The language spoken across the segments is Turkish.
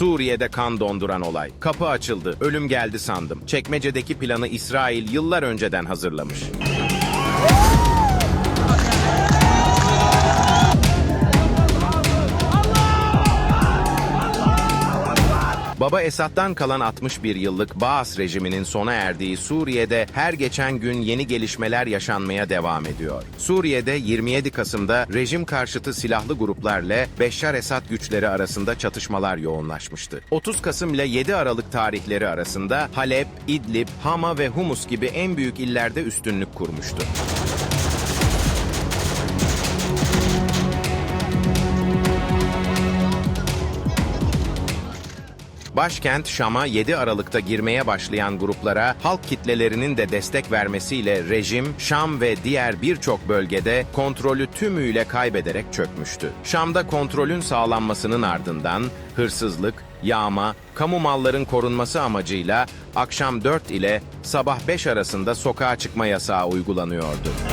Suriye'de kan donduran olay. Kapı açıldı, ölüm geldi sandım. Çekmecedeki planı İsrail yıllar önceden hazırlamış. Baba Esad'dan kalan 61 yıllık Baas rejiminin sona erdiği Suriye'de her geçen gün yeni gelişmeler yaşanmaya devam ediyor. Suriye'de 27 Kasım'da rejim karşıtı silahlı gruplarla Beşşar Esad güçleri arasında çatışmalar yoğunlaşmıştı. 30 Kasım ile 7 Aralık tarihleri arasında Halep, İdlib, Hama ve Humus gibi en büyük illerde üstünlük kurmuştu. Başkent Şam'a 7 Aralık'ta girmeye başlayan gruplara halk kitlelerinin de destek vermesiyle rejim Şam ve diğer birçok bölgede kontrolü tümüyle kaybederek çökmüştü. Şam'da kontrolün sağlanmasının ardından hırsızlık, yağma, kamu malların korunması amacıyla akşam 4 ile sabah 5 arasında sokağa çıkma yasağı uygulanıyordu.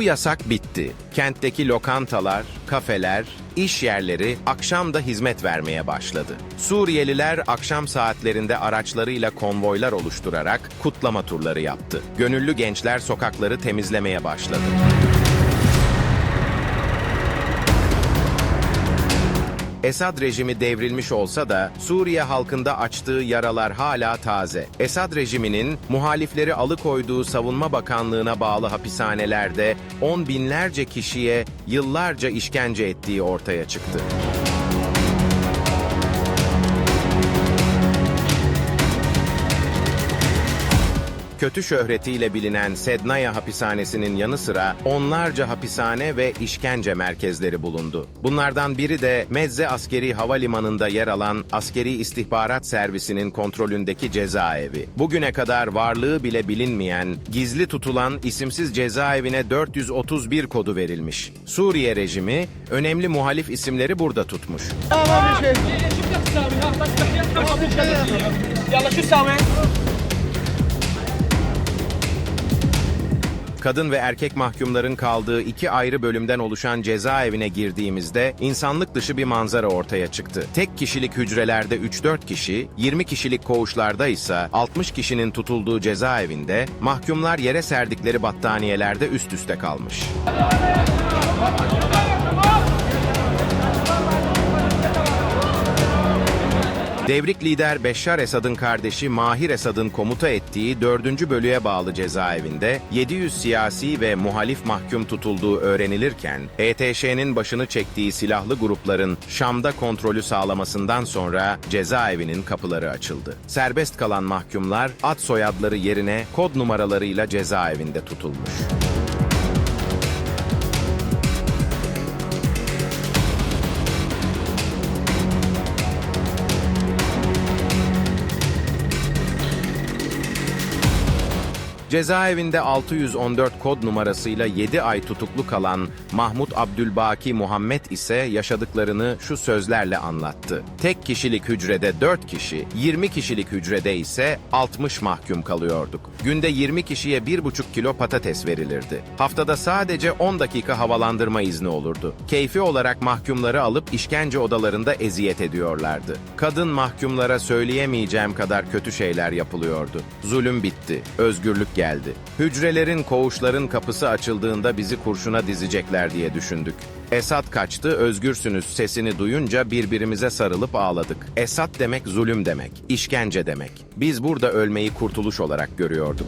Bu yasak bitti. Kentteki lokantalar, kafeler, iş yerleri akşam da hizmet vermeye başladı. Suriyeliler akşam saatlerinde araçlarıyla konvoylar oluşturarak kutlama turları yaptı. Gönüllü gençler sokakları temizlemeye başladı. Esad rejimi devrilmiş olsa da Suriye halkında açtığı yaralar hala taze. Esad rejiminin muhalifleri alıkoyduğu Savunma Bakanlığı'na bağlı hapishanelerde on binlerce kişiye yıllarca işkence ettiği ortaya çıktı. kötü şöhretiyle bilinen Sednaya hapishanesinin yanı sıra onlarca hapishane ve işkence merkezleri bulundu. Bunlardan biri de Mezze Askeri Havalimanı'nda yer alan Askeri İstihbarat Servisi'nin kontrolündeki cezaevi. Bugüne kadar varlığı bile bilinmeyen, gizli tutulan isimsiz cezaevine 431 kodu verilmiş. Suriye rejimi önemli muhalif isimleri burada tutmuş. Tamam şey. Yalla şu Sami. Kadın ve erkek mahkumların kaldığı iki ayrı bölümden oluşan cezaevine girdiğimizde insanlık dışı bir manzara ortaya çıktı. Tek kişilik hücrelerde 3-4 kişi, 20 kişilik koğuşlarda ise 60 kişinin tutulduğu cezaevinde mahkumlar yere serdikleri battaniyelerde üst üste kalmış. Devrik lider Beşşar Esad'ın kardeşi Mahir Esad'ın komuta ettiği 4. bölüğe bağlı cezaevinde 700 siyasi ve muhalif mahkum tutulduğu öğrenilirken, ETŞ'nin başını çektiği silahlı grupların Şam'da kontrolü sağlamasından sonra cezaevinin kapıları açıldı. Serbest kalan mahkumlar ad soyadları yerine kod numaralarıyla cezaevinde tutulmuş. Cezaevinde 614 kod numarasıyla 7 ay tutuklu kalan Mahmut Abdülbaki Muhammed ise yaşadıklarını şu sözlerle anlattı. Tek kişilik hücrede 4 kişi, 20 kişilik hücrede ise 60 mahkum kalıyorduk. Günde 20 kişiye 1,5 kilo patates verilirdi. Haftada sadece 10 dakika havalandırma izni olurdu. Keyfi olarak mahkumları alıp işkence odalarında eziyet ediyorlardı. Kadın mahkumlara söyleyemeyeceğim kadar kötü şeyler yapılıyordu. Zulüm bitti, özgürlük geldi. Hücrelerin, koğuşların kapısı açıldığında bizi kurşuna dizecekler diye düşündük. Esat kaçtı, özgürsünüz sesini duyunca birbirimize sarılıp ağladık. Esat demek zulüm demek, işkence demek. Biz burada ölmeyi kurtuluş olarak görüyorduk.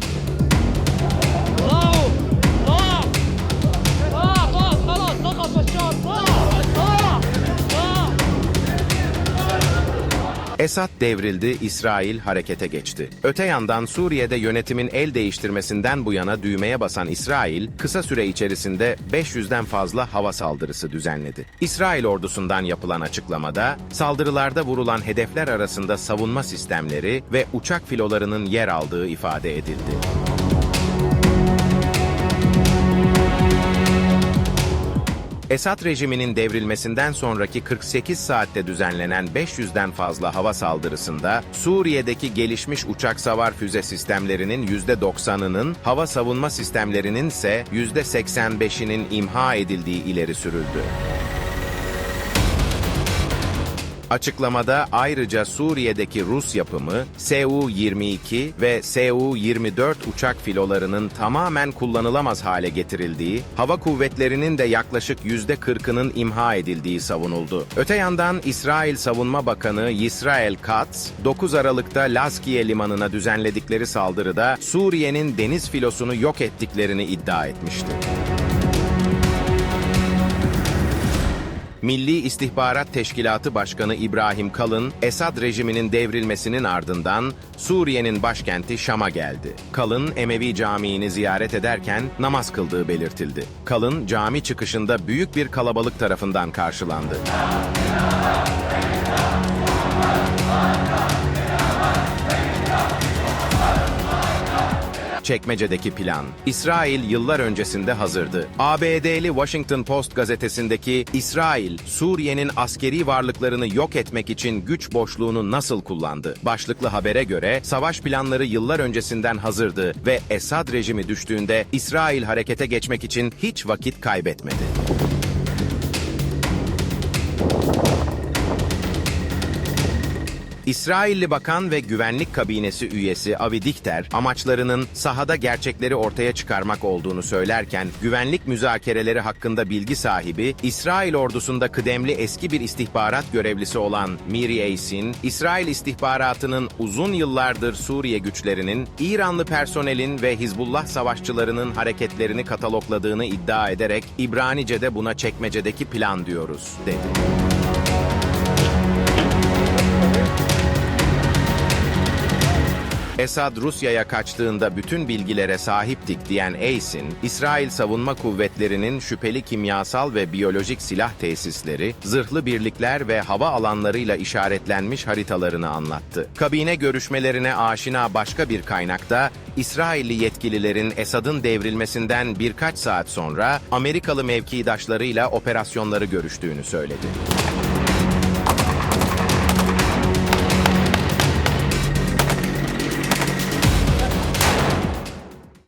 Esad devrildi, İsrail harekete geçti. Öte yandan Suriye'de yönetimin el değiştirmesinden bu yana düğmeye basan İsrail, kısa süre içerisinde 500'den fazla hava saldırısı düzenledi. İsrail ordusundan yapılan açıklamada, saldırılarda vurulan hedefler arasında savunma sistemleri ve uçak filolarının yer aldığı ifade edildi. Esad rejiminin devrilmesinden sonraki 48 saatte düzenlenen 500'den fazla hava saldırısında Suriye'deki gelişmiş uçak savar füze sistemlerinin %90'ının, hava savunma sistemlerinin ise %85'inin imha edildiği ileri sürüldü. Açıklamada ayrıca Suriye'deki Rus yapımı Su-22 ve Su-24 uçak filolarının tamamen kullanılamaz hale getirildiği, hava kuvvetlerinin de yaklaşık %40'ının imha edildiği savunuldu. Öte yandan İsrail Savunma Bakanı Yisrael Katz, 9 Aralık'ta Laskiye limanına düzenledikleri saldırıda Suriye'nin deniz filosunu yok ettiklerini iddia etmişti. Milli İstihbarat Teşkilatı Başkanı İbrahim Kalın, Esad rejiminin devrilmesinin ardından Suriye'nin başkenti Şam'a geldi. Kalın, Emevi Camii'ni ziyaret ederken namaz kıldığı belirtildi. Kalın, cami çıkışında büyük bir kalabalık tarafından karşılandı. Çekmece'deki plan. İsrail yıllar öncesinde hazırdı. ABD'li Washington Post gazetesindeki İsrail, Suriye'nin askeri varlıklarını yok etmek için güç boşluğunu nasıl kullandı? Başlıklı habere göre savaş planları yıllar öncesinden hazırdı ve Esad rejimi düştüğünde İsrail harekete geçmek için hiç vakit kaybetmedi. İsrailli Bakan ve Güvenlik Kabinesi üyesi Avi Dikter, amaçlarının sahada gerçekleri ortaya çıkarmak olduğunu söylerken, güvenlik müzakereleri hakkında bilgi sahibi, İsrail ordusunda kıdemli eski bir istihbarat görevlisi olan Miri Eisin, İsrail istihbaratının uzun yıllardır Suriye güçlerinin, İranlı personelin ve Hizbullah savaşçılarının hareketlerini katalogladığını iddia ederek, İbranice'de buna çekmecedeki plan diyoruz, dedi. Esad Rusya'ya kaçtığında bütün bilgilere sahiptik diyen Eisin, İsrail Savunma Kuvvetleri'nin şüpheli kimyasal ve biyolojik silah tesisleri, zırhlı birlikler ve hava alanlarıyla işaretlenmiş haritalarını anlattı. Kabine görüşmelerine aşina başka bir kaynakta, İsrailli yetkililerin Esad'ın devrilmesinden birkaç saat sonra Amerikalı mevkidaşlarıyla operasyonları görüştüğünü söyledi.